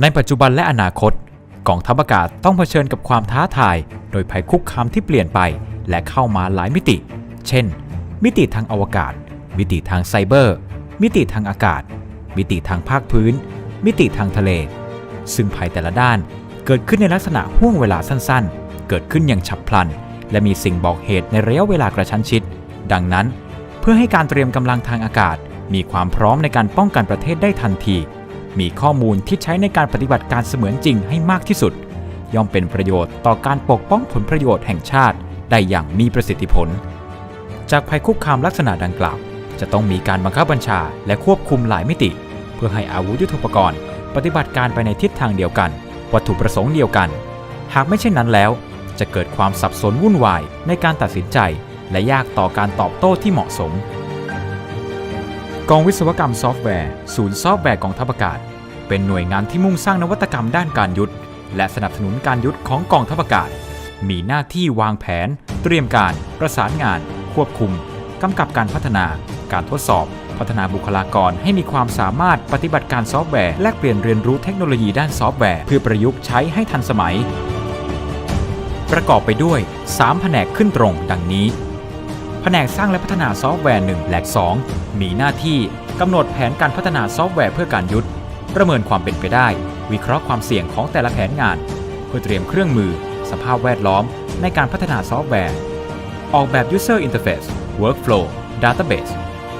ในปัจจุบันและอนาคตกองทัพอากาศต้องเผชิญกับความท้าทาย โดยภัยคุกคามที่เปลี่ยนไป และเข้ามาหลายมิติ เช่น มิติทางอวกาศ มิติทางไซเบอร์ มิติทางอากาศ มิติทางภาคพื้น มิติทางทะเล ซึ่งภัยแต่ละด้านเกิดขึ้นในลักษณะห่วงเวลาสั้นๆ เกิดขึ้นอย่างฉับพลัน และมีสิ่งบอกเหตุในระยะเวลากระชั้นชิด ดังนั้น เพื่อให้การเตรียมกำลังทางอากาศ มีความพร้อมในการป้องกันประเทศได้ทันที มีข้อมูลที่ใช้ในการปฏิบัติการเสมือนจริงให้มากที่สุด ย่อมเป็นประโยชน์ต่อการปกป้องผลประโยชน์แห่งชาติ ได้อย่างมีประสิทธิผล จากภัยคุกคามลักษณะดังกล่าว จะต้องมีการบังคับบัญชาและควบคุมหลายมิติ เพื่อให้อาวุธยุทโธปกรณ์ ปฏิบัติการไปในทิศทางเดียวกัน วัตถุประสงค์เดียวกัน หากไม่เช่นนั้นแล้ว จะเกิดความสับสนวุ่นวายในการตัดสินใจ และยากต่อการตอบโต้ที่เหมาะสมกองวิศวกรรมซอฟต์แวร์ ศูนย์ซอฟต์แวร์กองทัพอากาศ เป็นหน่วยงานที่มุ่งสร้างนวัตกรรมด้านการยุทธและสนับสนุนการยุทธของกองทัพอากาศ มีหน้าที่วางแผน เตรียมการ ประสานงาน ควบคุม กำกับการพัฒนา การทดสอบ พัฒนาบุคลากรให้มีความสามารถปฏิบัติการซอฟต์แวร์แลกเปลี่ยนเรียนรู้เทคโนโลยีด้านซอฟต์แวร์เพื่อประยุกต์ใช้ให้ทันสมัย ประกอบไปด้วย 3 แผนกขึ้นตรงดังนี้แผนกสร้างและพัฒนาซอฟต์แวร์1และ 2 มีหน้าที่กำหนดแผนการพัฒนาซอฟต์แวร์เพื่อการยุทธ ประเมินความเป็นไปได้ วิเคราะห์ความเสี่ยงของแต่ละแผนงาน เพื่อเตรียมเครื่องมือ สภาพแวดล้อม ในการพัฒนาซอฟต์แวร์ ออกแบบ User Interface Workflow Database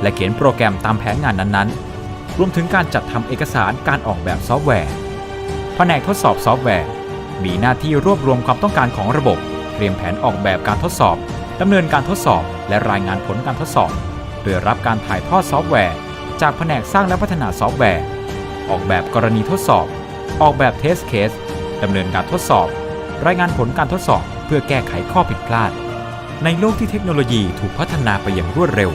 และเขียนโปรแกรมตามแผนงานนั้นๆ รวมถึงการจัดทำเอกสารการออกแบบซอฟต์แวร์แผนกทดสอบซอฟต์แวร์ มีหน้าที่รวบรวมความต้องการของระบบ เตรียมแผนออกแบบการทดสอบดำเนินการทดสอบ และรายงานผลการทดสอบ โดยรับการถ่ายทอดซอฟต์แวร์ จากแผนกสร้างและพัฒนาซอฟต์แวร์ ออกแบบกรณีทดสอบ ออกแบบเทสเคสดำเนินการทดสอบ รายงานผลการทดสอบเพื่อแก้ไขข้อผิดพลาด ในโลกที่เทคโนโลยีถูกพัฒนาไปอย่างรวดเร็ว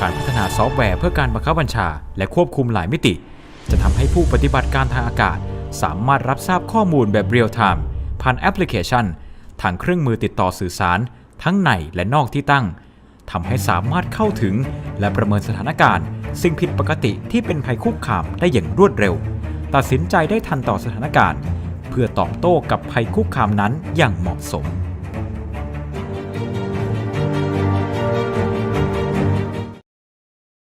การพัฒนาซอฟต์แวร์เพื่อการบังคับบัญชา และควบคุมหลายมิติ จะทำให้ผู้ปฏิบัติการทางอากาศ สามารถรับทราบข้อมูลแบบเรียลไทม์ผ่านแอปพลิเคชันทางเครื่องมือติดต่อสื่อสาร ทั้งในและนอกที่ตั้งทำให้สามารถเข้าถึง และประเมินสถานการณ์ สิ่งผิดปกติที่เป็นภัยคุกคามได้อย่างรวดเร็ว ตัดสินใจได้ทันต่อสถานการณ์ เพื่อตอบโต้กับภัยคุกคามนั้นอย่างเหมาะสม